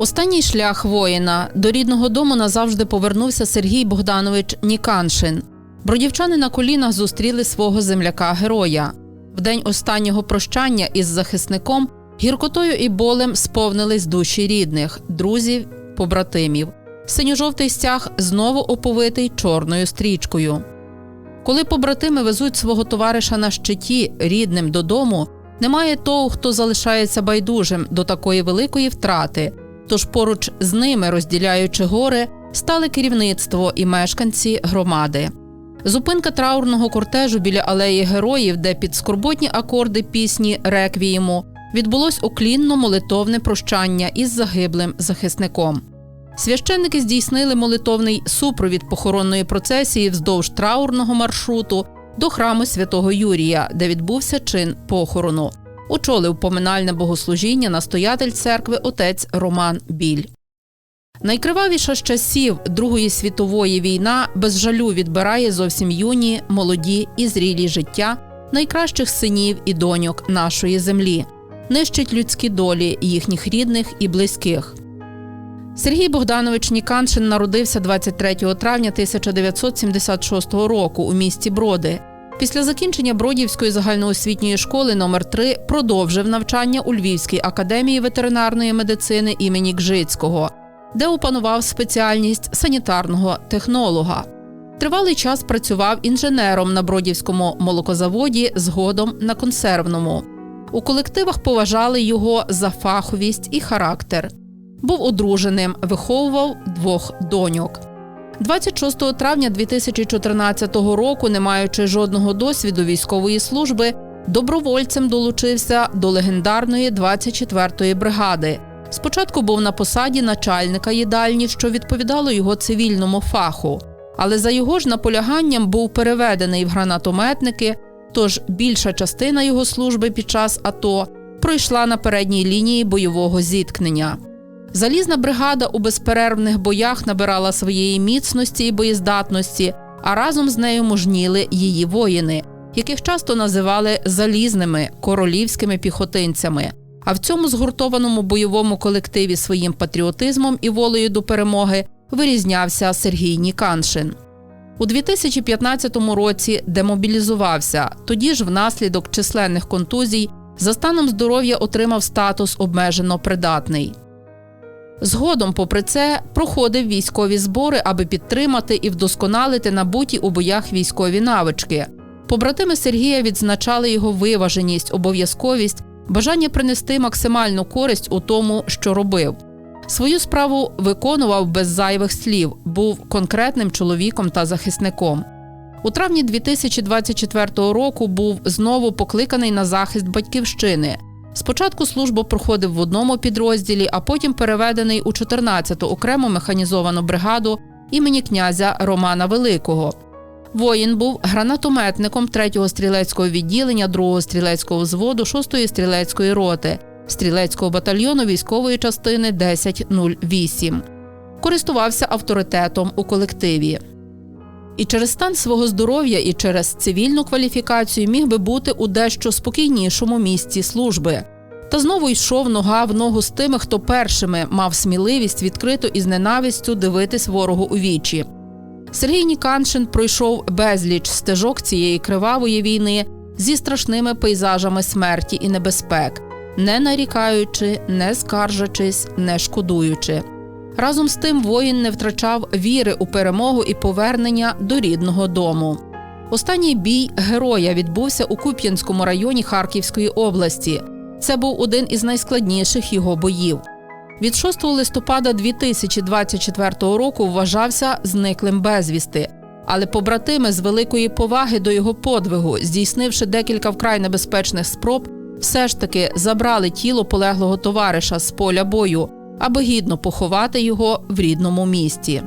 Останній шлях воїна до рідного дому назавжди повернувся Сергій Богданович Ніканшин. Бродівчани на колінах зустріли свого земляка-героя. В день останнього прощання із захисником гіркотою і болем сповнились душі рідних, друзів, побратимів. Синьо-жовтий стяг знову оповитий чорною стрічкою. Коли побратими везуть свого товариша на щиті рідним додому, немає того, хто залишається байдужим до такої великої втрати. Тож поруч з ними, розділяючи гори, стали керівництво і мешканці громади. Зупинка траурного кортежу біля алеї героїв, де під скорботні акорди пісні Реквієму відбулось уклінно молитовне прощання із загиблим захисником. Священники здійснили молитовний супровід похоронної процесії вздовж траурного маршруту до храму святого Юрія, де відбувся чин похорону. Очолив поминальне богослужіння настоятель церкви отець Роман Біль. Найкривавіша з часів Другої світової війна без жалю відбирає зовсім юні, молоді і зрілі життя найкращих синів і доньок нашої землі, нищить людські долі їхніх рідних і близьких. Сергій Богданович Ніканшин народився 23 травня 1976 року у місті Броди. Після закінчення Бродівської загальноосвітньої школи номер 3 продовжив навчання у Львівській академії ветеринарної медицини імені Гжицького, де опанував спеціальність санітарного технолога. Тривалий час працював інженером на Бродівському молокозаводі, згодом на консервному. У колективах поважали його за фаховість і характер. Був одруженим, виховував двох доньок. 26 травня 2014 року, не маючи жодного досвіду військової служби, добровольцем долучився до легендарної 24-ї бригади. Спочатку був на посаді начальника їдальні, що відповідало його цивільному фаху, але за його ж наполяганням був переведений в гранатометники. Тож більша частина його служби під час АТО пройшла на передній лінії бойового зіткнення. Залізна бригада у безперервних боях набирала своєї міцності і боєздатності, а разом з нею мужніли її воїни, яких часто називали залізними королівськими піхотинцями. А в цьому згуртованому бойовому колективі своїм патріотизмом і волею до перемоги вирізнявся Сергій Ніканшин. У 2015 році демобілізувався. Тоді ж, внаслідок численних контузій, за станом здоров'я отримав статус обмежено придатний. Згодом, попри це, проходив військові збори, аби підтримати і вдосконалити набуті у боях військові навички. Побратими Сергія відзначали його виваженість, обов'язковість, бажання принести максимальну користь у тому, що робив. Свою справу виконував без зайвих слів, був конкретним чоловіком та захисником. У травні 2024 року був знову покликаний на захист батьківщини. Спочатку службу проходив в одному підрозділі, а потім переведений у 14-ту окрему механізовану бригаду імені князя Романа Великого. Воїн був гранатометником 3-го стрілецького відділення 2-го стрілецького взводу 6-ї стрілецької роти, стрілецького батальйону військової частини 1008. Користувався авторитетом у колективі. І через стан свого здоров'я, і через цивільну кваліфікацію міг би бути у дещо спокійнішому місці служби. Та знову йшов нога в ногу з тими, хто першими мав сміливість відкрито і з ненавистю дивитись ворогу у вічі. Сергій Ніканшин пройшов безліч стежок цієї кривавої війни зі страшними пейзажами смерті і небезпек, не нарікаючи, не скаржачись, не шкодуючи. Разом з тим воїн не втрачав віри у перемогу і повернення до рідного дому. Останній бій героя відбувся у Куп'янському районі Харківської області. Це був один із найскладніших його боїв. Від 6 листопада 2024 року вважався зниклим безвісти, але побратими з великої поваги до його подвигу, здійснивши декілька вкрай небезпечних спроб, все ж таки забрали тіло полеглого товариша з поля бою аби гідно поховати його в рідному місті.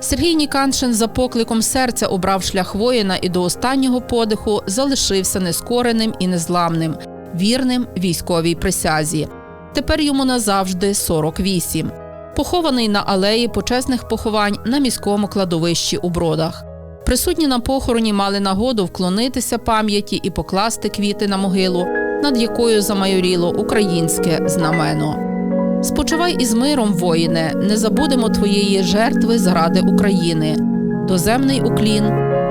Сергій Ніканшин за покликом серця обрав шлях воїна і до останнього подиху залишився нескореним і незламним, вірним військовій присязі. Тепер йому назавжди 48. Похований на алеї почесних поховань на міському кладовищі у бродах. Присутні на похороні мали нагоду вклонитися пам'яті і покласти квіти на могилу, над якою замайоріло українське знамено. Спочивай із миром, воїне, не забудемо твоєї жертви заради України. Доземний уклін,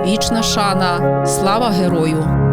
вічна шана, слава герою.